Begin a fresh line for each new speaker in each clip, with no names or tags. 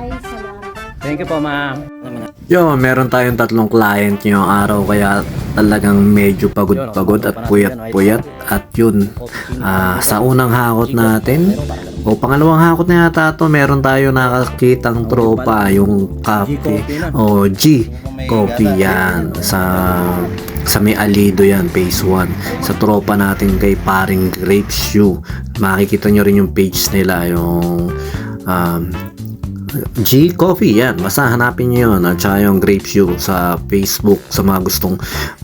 Ay, salamat.
Thank you po, ma'am.
Yo, meron tayong tatlong client ngayong araw kaya talagang medyo pagod-pagod at puyat-puyat at yun ah, sa unang hakot natin o pangalawang hakot na yata to meron tayo nakakitang tropa yung coffee o G coffee yan sa sa may alido yan phase 1 sa tropa natin kay paring grape shoe makikita nyo rin yung page nila yung um, G Coffee, yan. Basta hanapin nyo yun. At saka yung Grape Shoe sa Facebook sa mga gustong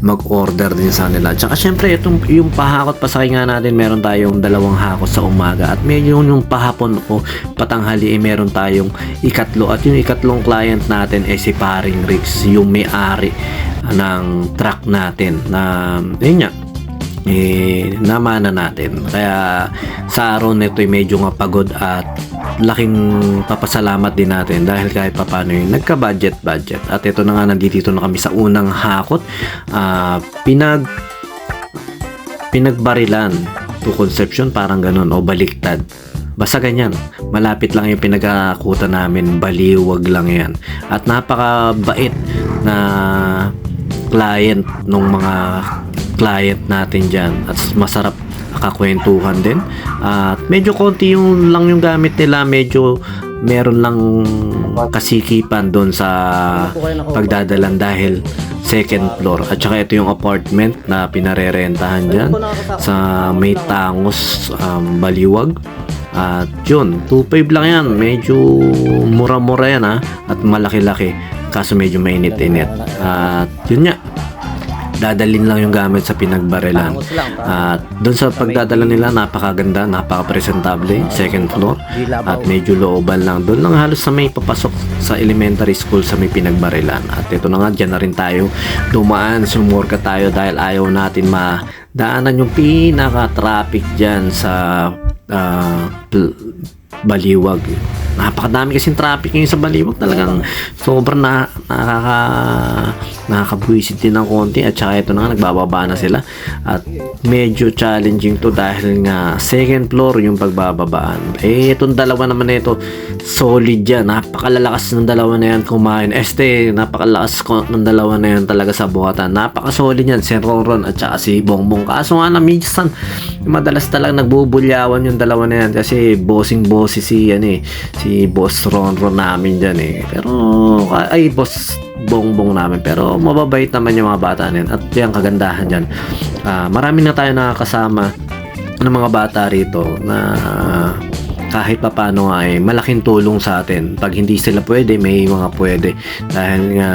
mag-order din sa nila. At saka syempre, itong, yung pahakot pasakay nga natin, meron tayong dalawang hakot sa umaga. At medyo yung pahapon o patanghali, eh, meron tayong ikatlo. At yung ikatlong client natin ay si Paring Rix, yung may-ari ng truck natin. Na, yun nga, eh, namana natin. Kaya sa araw nito ay medyo nga pagod at laking papasalamat din natin dahil kahit papano yung nagka-budget budget. At ito na nga nandito na kami sa unang hakot. Ah, pinag pinagbarilan to conception parang ganun o baliktad. Basta ganyan. Malapit lang yung pinag-aakutan namin. Baliwag lang yan. At napakabait na client nung mga client natin dyan. At masarap kakwentuhan din. At medyo konti yung lang yung gamit nila. Medyo meron lang kasikipan doon sa pagdadalan dahil second floor. At saka ito yung apartment na pinarerentahan dyan sa may tangos um, baliwag. At yun, 2.5 lang yan. Medyo mura-mura yan ha. At malaki-laki. Kaso medyo mainit-init. At yun nga. Dadalin lang yung gamit sa pinagbarilan. At doon sa pagdadala nila, napakaganda, napaka-presentable. Second floor. At medyo looban lang. Doon lang halos sa may papasok sa elementary school sa may pinagbarilan. At ito na nga, dyan na rin tayo dumaan. Sumurka tayo dahil ayaw natin madaanan yung pinaka-traffic dyan sa pl- Baliwag. Napakadami kasing traffic ngayon sa Baliwag. Talagang sobrang na, nakaka, nakakabuisit din ng konti. At saka ito na nga, nagbababa na sila. At medyo challenging to dahil nga second floor yung pagbababaan. Eh, itong dalawa naman na ito, solid yan. Napakalalakas ng dalawa na yan kumain. Este, napakalakas ko ng dalawa na yan talaga sa buhatan. Napakasolid yan. Si Ronron at saka si Bongbong. Kaso nga na, minsan, madalas talaga nagbubulyawan yung dalawa na yan kasi bossing bossy si ano eh si boss Ronron namin dyan eh. Pero ay boss bongbong namin. Pero mababait naman yung mga bata na yan at yung kagandahan dyan. Ah, marami na tayo nakakasama ng mga bata rito na kahit papano nga ay malaking tulong sa atin. Pag hindi sila pwede, may mga pwede. Dahil nga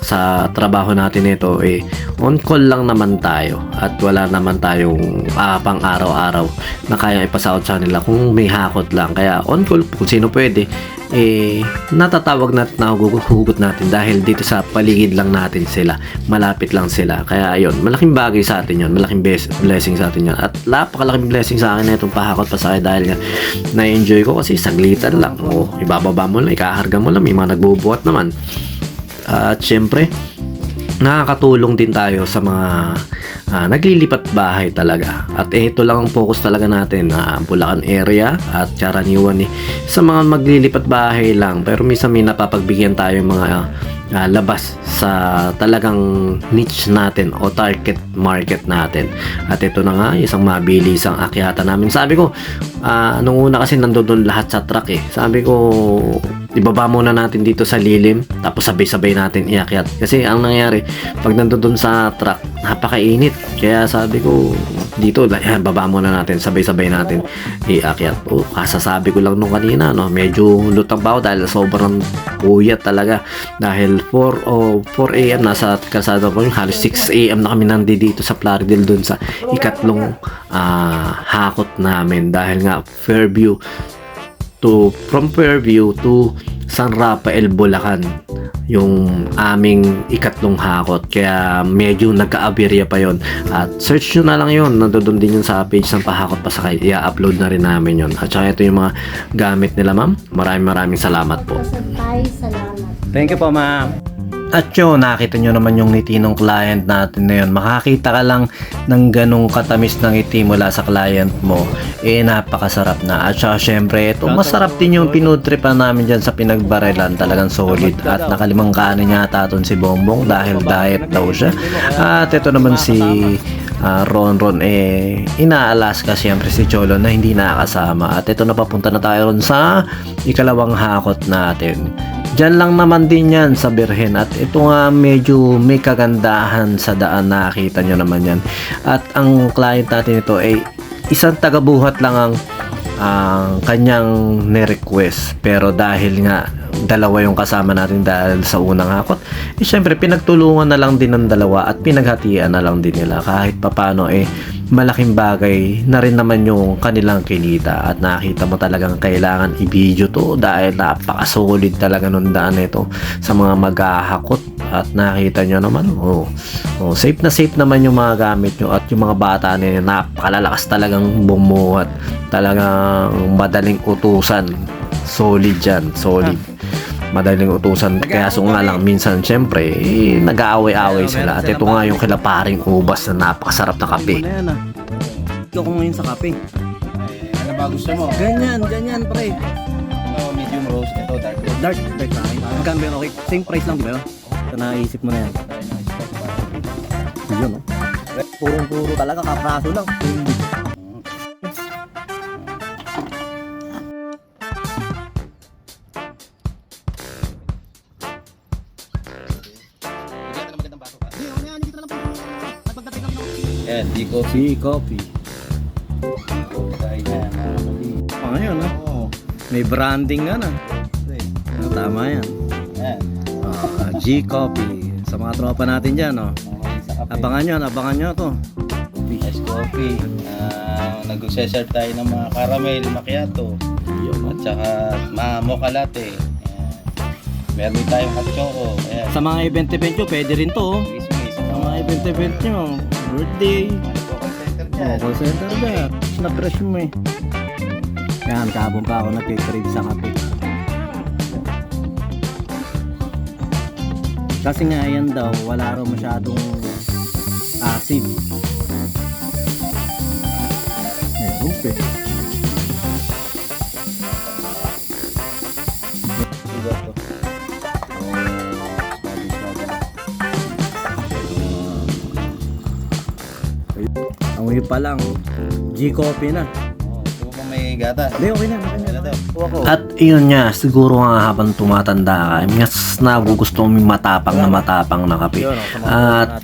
sa trabaho natin ito, eh, on call lang naman tayo. At wala naman tayong ah, pang araw-araw na kaya ipasahod sa nila kung may hakot lang. Kaya on call, kung sino pwede, eh, natatawag natin na hugot natin dahil dito sa paligid lang natin sila. Malapit lang sila. Kaya ayun, malaking bagay sa atin yun. Malaking blessing sa atin yun. At napakalaking blessing sa akin na itong pahakot pa sa akin dahil nga na-enjoy ko kasi saglitan lang. O, ibababa mo lang, ikaharga mo lang. May mga nagbubuhat naman. At syempre, nakakatulong din tayo sa mga ah, naglilipat bahay talaga. At ito lang ang focus talaga natin na Bulacan area at karaniwan eh, sa mga maglilipat bahay lang. Pero minsan may napapagbigyan tayo mga ah, labas sa talagang niche natin o target market natin. At ito na nga, isang mabilis ang akyata namin. Sabi ko, ah, nung una kasi nandoon lahat sa truck eh. Sabi ko, ibaba muna natin dito sa lilim tapos sabay-sabay natin iakyat. Kasi ang nangyari pag nandoon sa truck napakainit. Kaya sabi ko dito baba muna natin sabay-sabay natin iakyat. O kasasabi ko lang nung kanina no medyo lutang pa ako dahil sobrang puyat talaga. Dahil 4 o 4 AM nasa kalsada ko yung halos 6 AM na kami nandito sa Plaridel dun sa ikatlong ah, hakot namin. Dahil nga Fairview to from Fairview to San Rafael Bulacan yung aming ikatlong hakot. Kaya medyo nagka-aberya pa yon at search nyo na lang yon nandoon din yun sa page ng pahakot pa sa i-upload na rin namin yon at saka ito yung mga gamit nila ma'am. Maraming maraming salamat po.
Salamat.
Thank you po, ma'am.
At yun, nakita nyo naman yung ngiti ng client natin na yun. Makakita ka lang ng ganong katamis ng ngiti mula sa client mo. Eh, napakasarap na. At saka syempre, ito, masarap din yung pinutripan namin dyan sa pinagbarilan. Talagang solid. At nakalimang kanin yata ton si Bongbong dahil diet daw siya. At ito naman si ah, Ron Ron eh inaalas ka siyempre si Cholo na hindi nakakasama at ito na papunta na tayo ron sa ikalawang hakot natin Diyan lang naman din yan sa Birhen. At ito nga medyo may kagandahan sa daan. Nakita nyo naman yan. At ang client natin ito ay isang tagabuhat lang ang ang kanyang ni-request. Pero dahil nga dalawa yung kasama natin dahil sa unang hakot. Eh syempre pinagtulungan na lang din ng dalawa at pinaghatian na lang din nila. Kahit papano eh malaking bagay na rin naman yung kanilang kinita. At nakita mo talagang kailangan i-video to dahil napaka-solid talaga nung daan nito sa mga maghahakot. At nakita nyo naman oh, oh, safe na safe naman yung mga gamit nyo at yung mga bata nila napakalalakas talagang bumuhat. Talagang madaling utusan. Solid yan solid madaling utusan kaya so nga lang minsan syempre eh, nag-aaway-away sila at ito nga yung kila paring ubas na napakasarap na kape
Ano yan ah? Ikaw ko ngayon sa kape.
Ano ba gusto mo?
Ganyan, ganyan pre.
Ano, medium roast. Ito, dark roast.
Dark, dark na. Magkano yun? Okay, same price lang di ba? Ito naisip mo na yan. Yun oh. Purong-puro talaga, kapraso lang.
Yan, di ko.
Si coffee.
Dahil yan.
Ah, ngayon ah.
Oo.
May branding nga na. Ah, tama yan.
Yan.
Ah, G Coffee. Sa mga tropa natin dyan, oh.
Sa kape.
Abangan nyo, abangan nyo to.
Ice coffee. Ah, nag-serve tayo ng mga caramel macchiato. At saka mga mocha latte. Meron din tayong hot choco. Ayan.
Sa mga event-event nyo, pwede rin to, oh. Sa mga event-event nyo, birthday,
center
Oh, call center ba? Na-press mo eh. Yan, kabong pa ako nagkikrave sa kape. Kasi nga yan daw, wala raw masyadong acid. Eh, okay. Amoy pa lang. G-coffee na.
Oh, ba may gata?
Hindi, okay na. Okay na.
Gata. Kuha ko.
At yun nga, siguro nga habang tumatanda ka, mas nagugusto mo matapang na matapang na kape. At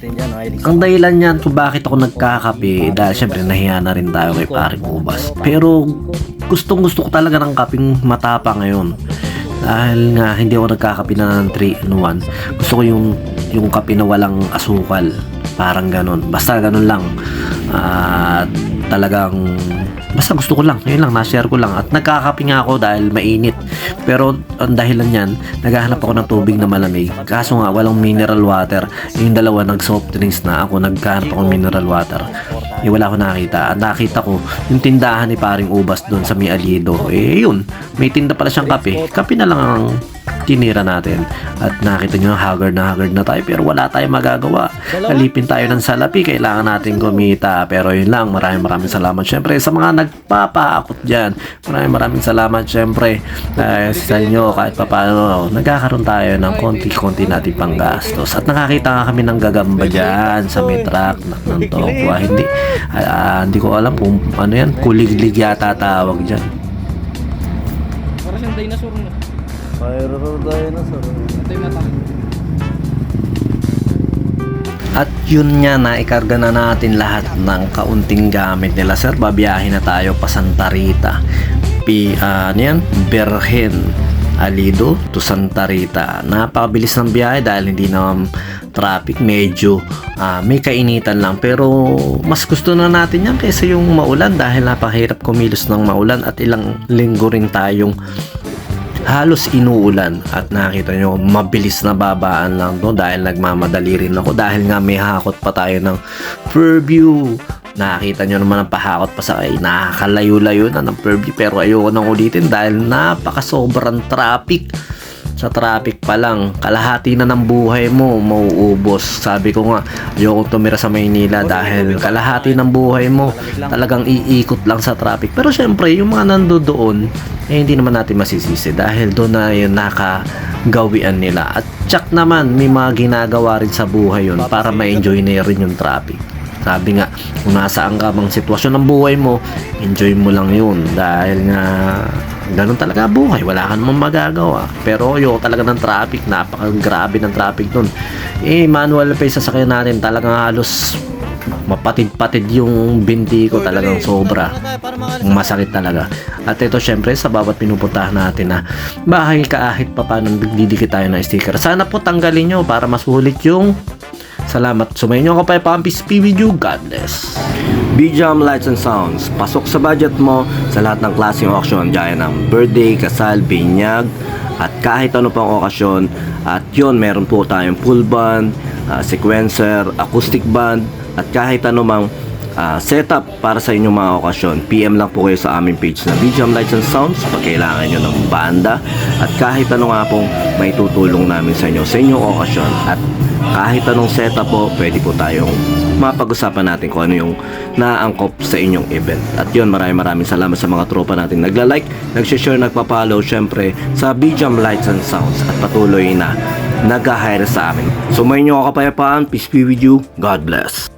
ang dahilan niyan kung bakit ako nagkakape, dahil syempre nahiya na rin tayo kay paring ubas. Pero gustong gusto ko talaga ng kaping matapang ngayon. Dahil nga hindi ako nagkakape na ng 3 in 1. Gusto ko yung, yung kape na walang asukal. Parang ganun. Basta ganun lang. At talagang basta gusto ko lang. Yun lang, na-share ko lang. At nagkakape nga ako dahil mainit. Pero ang dahilan yan, naghahanap ako ng tubig na malamig. Kaso nga, walang mineral water. Yung dalawa nag-soft drinks na. Ako naghahanap ako ng mineral water. Eh, wala ako nakita. At nakita ko, yung tindahan ni paring ubas doon sa may alido. Eh, yun. May tinda pala siyang kape. Kape na lang ang tinira natin. At nakita nyo, haggard na haggard na tayo. Pero wala tayong magagawa. Alipin tayo ng salapi. Kailangan natin kumita. Pero yun lang. Maraming maraming salamat. Syempre, sa mga nagpapaakot dyan. Maraming maraming salamat. Syempre, dahil sa inyo, kahit pa paano, nagkakaroon tayo ng konti-konti natin panggastos. At nakakita nga kami ng gagamba dyan sa may truck ng, Tokwa. Hindi, ah, hindi ko alam kung ano yan. Kuliglig yata tawag dyan.
Para siyang dinosaur no.
Pyro dinosaur.
Ito yung mata.
At yun nga, naikarga na natin lahat ng kaunting gamit nila. Sir, babiyahin na tayo pa Santa Rita. Pi, ah, ano yan? Berhen. Alido to Santa Rita. Napakabilis ng biyahe dahil hindi na traffic. Medyo ah, may kainitan lang. Pero mas gusto na natin yan kaysa yung maulan dahil napakahirap kumilos ng maulan at ilang linggo rin tayong halos inuulan at nakita nyo mabilis na babaan lang to dahil nagmamadali rin ako. Dahil nga may hakot pa tayo ng Fairview. Nakita nyo naman ang pahakot pa sa kay nakakalayo-layo na ng Fairview. Pero ayoko nang ulitin dahil napaka sobrang traffic sa traffic pa lang, kalahati na ng buhay mo mauubos. Sabi ko nga, ayoko tumira sa Maynila dahil kalahati ng buhay mo talagang iikot lang sa traffic. Pero syempre, yung mga nandoon, eh hindi naman natin masisisi dahil doon na yung nakagawian nila. At tsak naman, may mga ginagawa rin sa buhay yun para ma-enjoy na rin yung traffic. Sabi nga, kung nasaan ka bang sitwasyon ng buhay mo, enjoy mo lang yun. Dahil nga, ganun talaga buhay. Wala ka namang magagawa. Pero ayoko talaga ng traffic. Napakagrabe ng traffic nun. Eh, manual pa yung sasakyan natin. Talagang halos mapatid-patid yung binti ko talagang sobra masakit talaga at ito syempre sa bawat pinupuntahan natin na bahay kahit pa paano didikit tayo ng sticker sana po tanggalin nyo para masulit yung Salamat. Sumayin nyo ako pa Pampis P with you. God bless. BJAM Lights and Sounds. Pasok sa budget mo sa lahat ng klaseng auction gaya ng birthday, kasal, binyag, at kahit ano pang okasyon. At yon meron po tayong full band, ah, sequencer, acoustic band, at kahit ano mang ah, setup para sa inyong mga okasyon. PM lang po kayo sa aming page na BJAM Lights and Sounds pag kailangan nyo ng banda at kahit ano nga pong may tutulong namin sa inyo sa inyong okasyon at kahit anong setup po, pwede po tayong mapag-usapan natin kung ano yung naangkop sa inyong event. At yun, maraming maraming salamat sa mga tropa natin nagla-like, nag-share, nagpa-follow, syempre sa BJAM Lights and Sounds at patuloy na nag-hire sa amin. So may nyo kapayapaan, peace be with you, God bless.